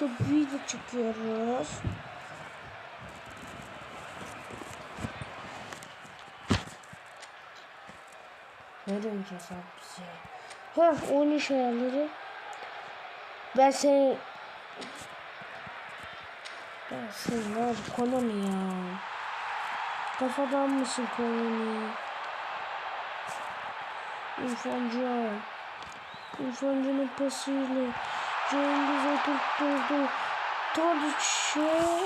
YouTube'da video çekiyoruz. Ne döneceğiz abi bize? Ha oynuş ayarları. Ben seni... Ben seni oldu Konami ya? Kafadan mısın Konami? İrfanca. İrfanca'nın pasıyla Cengiz oturtturdu. Tadiç'e.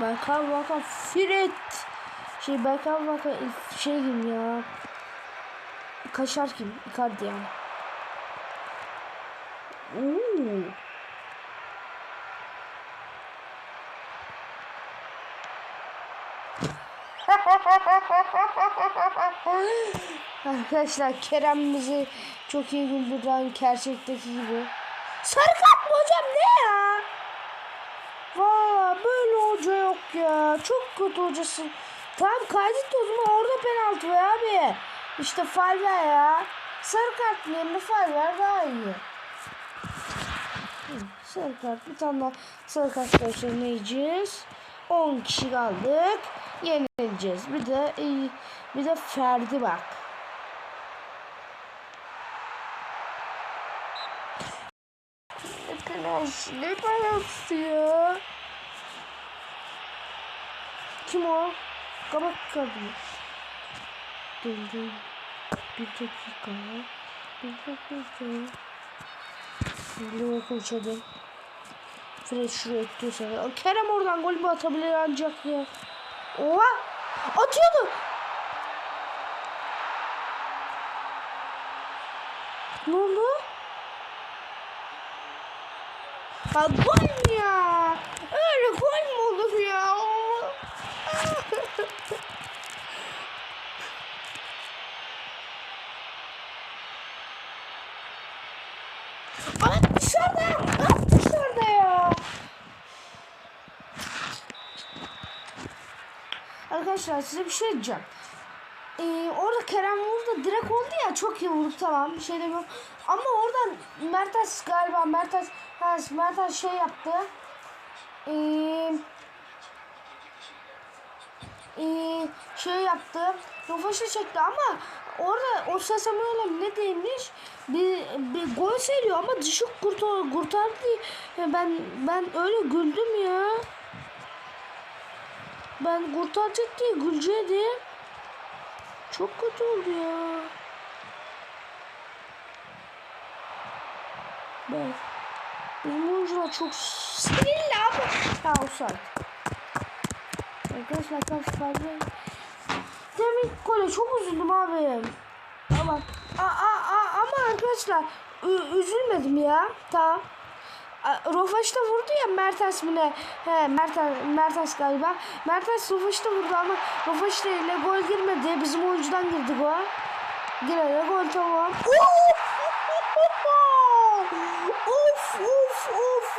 Berkan Vaka Fred. Şey Berkan Vaka şey kim ya? Kaşar kim? Icardi yani. Arkadaşlar Kerem bizi çok iyi güldüren gerçekteki gibi. Sarı kart mı hocam ne ya? Valla böyle hoca yok ya. Çok kötü hocasın. Tamam kaydet o zaman orada penaltı ver abi. İşte faul ver ya. Sarı kart yerine faul ver daha iyi. Sarı kart bir tane daha sarı kart göstermeyeceğiz. 10 kişi kaldık. Yenileceğiz. Bir de bir de Ferdi bak. Arkadaş ne penaltısı ya? Kim o? Kabak kadın. Döndüm. Bir dakika. Bir dakika. Şimdi konuşalım. Fred şuraya tutuyorsa. Kerem oradan gol mü atabilir ancak ya. Oha! Atıyordu. Ne oldu? Ha gol ya? Öyle gol mü olur ya? Ay dışarıda ya. Arkadaşlar size bir şey diyeceğim. Ee, orada Kerem vurdu direkt oldu ya çok iyi vurdu tamam bir şey demiyorum. Ama oradan Mertens galiba Mertens ha, Mertens şey yaptı. Ee, ee, şey yaptı. Rofaş'a çekti ama orada o Sasamuel'e ne demiş? Bir, bir gol seviyor ama dışı kurtar, kurtardı. Ben ben öyle güldüm ya. Ben kurtaracak diye güleceğim. Çok kötü oldu ya. Ben bizim oyuncular çok sinirli abi. Ya olsaydı. Arkadaşlar karşı fazla. Demin gole çok üzüldüm abi. Ama a, a, a, ama arkadaşlar üzülmedim ya. Tamam. Rofaş'ta vurdu ya Mertens mi ne? He Mertens, Mertens galiba. Mertens Rofaş'ta vurdu ama Rofaş'ta ile gol girmedi. Bizim oyuncudan girdi gol. Girene gol tamam. Of of of.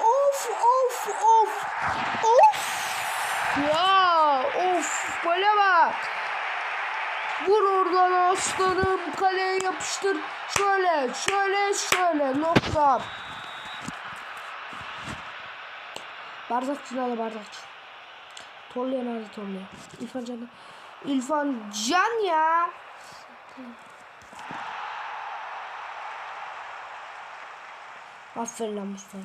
Of of of. Of. Ya of gole bak. Vur oradan aslanım kaleye yapıştır. Şöyle şöyle şöyle nokta. Bardakçı nerede bardakçı? Tolya nerede Tolya? İrfan Can. İrfan Can ya. Aferin lan Mustafa.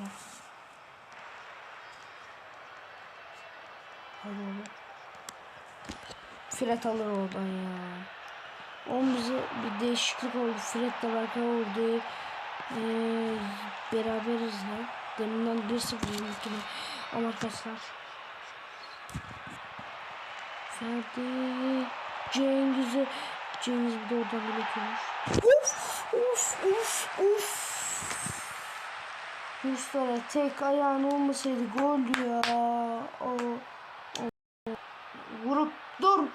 Hadi oğlum. Fred alır oradan ya. Onun bize bir değişiklik oldu. Fred'le Berkay oldu. Ee, beraberiz lan. Deminden 1-0 yenildik yine. Ama arkadaşlar. Ferdi. Cengiz'i. Cengiz bir de oradan gol atıyormuş. Uf uf uf uf. Mustafa tek ayağın olmasaydı gol ya. O, o. Vurup dur.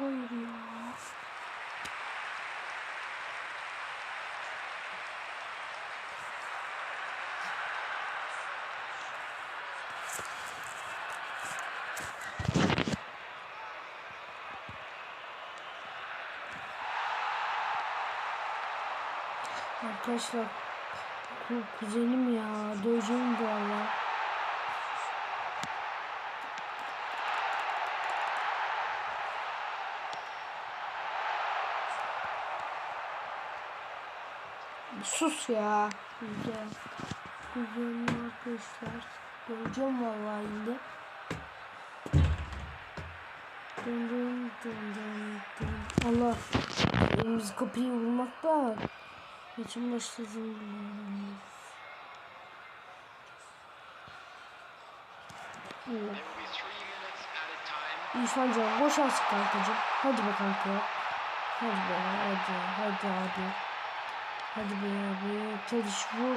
Hayır ya. Arkadaşlar ku- kuzenim ya döveceğim valla. Sus ya. Güzel. Kuzenim arkadaşlar. Döveceğim valla şimdi. Dön dön dön dön dön. Allah. Elimiz kapıyı vurmakta. Geçen başladım. There will be three minutes at a time. İrfan Can boş artık kankacığım. Hadi be kanka. Hadi be hadi hadi abi. Hadi be abi. Çalış vur.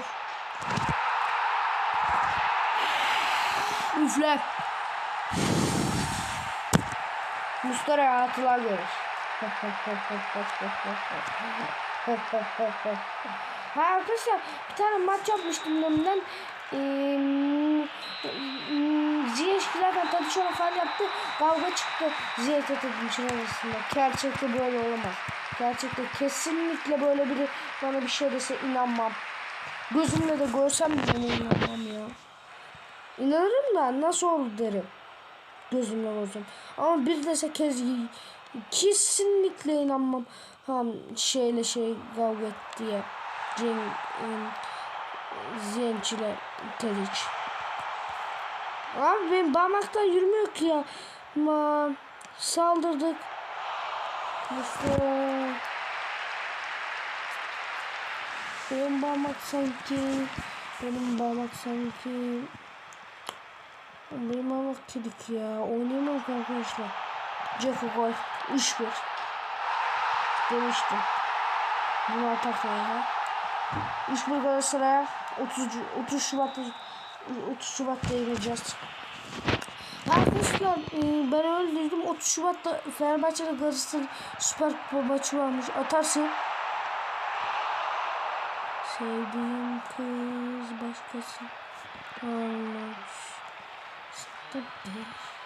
Üfle. Mustara atılar görür. ha arkadaşlar bir tane maç yapmıştım. Ee, Ziyech'lerden tabii şöyle falan yaptı. Kavga çıktı Ziyech'e Tadiş'in arasında. Gerçekte böyle olamaz. Gerçekte kesinlikle böyle biri bana bir şey dese inanmam. Gözümle de görsem bile inanmam ya. İnanırım da nasıl olur derim. Gözümle görsem. Ama bir dese kez kesinlikle inanmam. Ha, şeyle şey kavga et diye. Cem, Zenç ile Tadiç. Abi benim parmaktan yürümüyor ki ya. Ma saldırdık. Mustafa. Benim parmak sanki. Benim parmak sanki. Benim parmak kedik ya. Oynayamam ki arkadaşlar. Jacko gol. 3-1. Demiştim. Bunu atarsan ya. 3-1 Galatasaray'a 30, 30 Şubat'ta 30 Şubat'ta yeneceğiz. Arkadaşlar ben öyle dedim 30 Şubat'ta Fenerbahçe'de Galatasaray Süper Kupa maçı varmış. Atarsın. Sevdiğim kız başkası. Anlaş. Tabii. The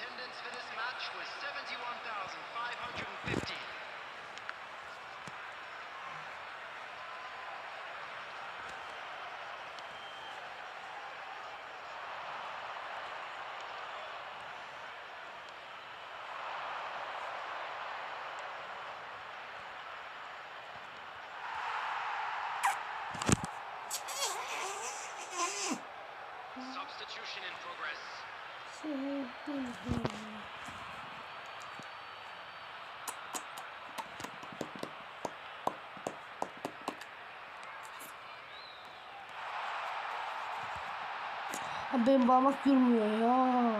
attendance for this match was 71,550. Substitution in progress. Ha, Benim parmak yürümüyor ya.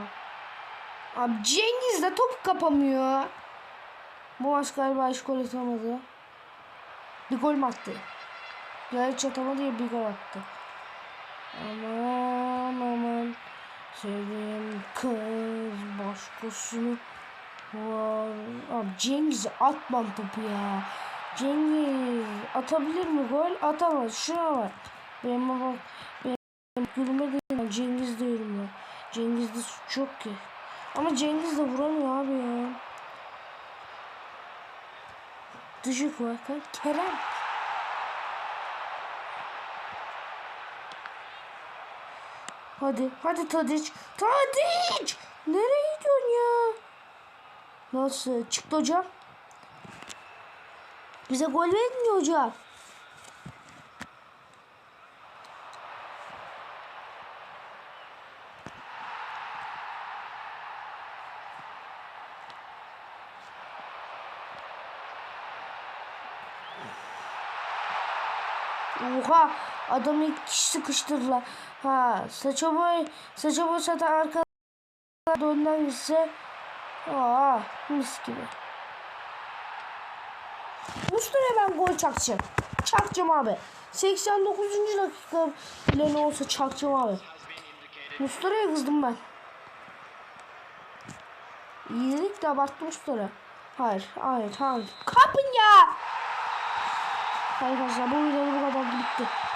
Abi Cengiz de top kapamıyor. Bu maç galiba hiç gol atamadı. Bir gol mü attı? Ya hiç atamadı ya bir gol attı. Aman aman. Sevdiğim kız başkasını var. Abi Cengiz atmam topu ya. Cengiz atabilir mi gol? Atamaz. Şuna bak. Benim bak. Benim gülme değil. Cengiz diyorum ya. Cengiz'de suç yok ki. Ama Cengiz de vuramıyor abi ya. Dıcık var. Kerem. Hadi, hadi Tadiç. Tadiç! Nereye gidiyorsun ya? Nasıl? Çıktı hocam. Bize gol vermiyor hocam. Oha adamı iki kişi sıkıştırdılar. Ha saça boy saça boy satan arka Dönden gitse. Aa, mis gibi. Muslera'ya ben gol çakacağım. Çakacağım abi. 89. dakika bile ne olsa çakacağım abi. Muslera'ya kızdım ben. İyilik de abarttı Muslera. Hayır, hayır, hayır. Kapın ya! Arkadaşlar bu videoda bu kadar bitti.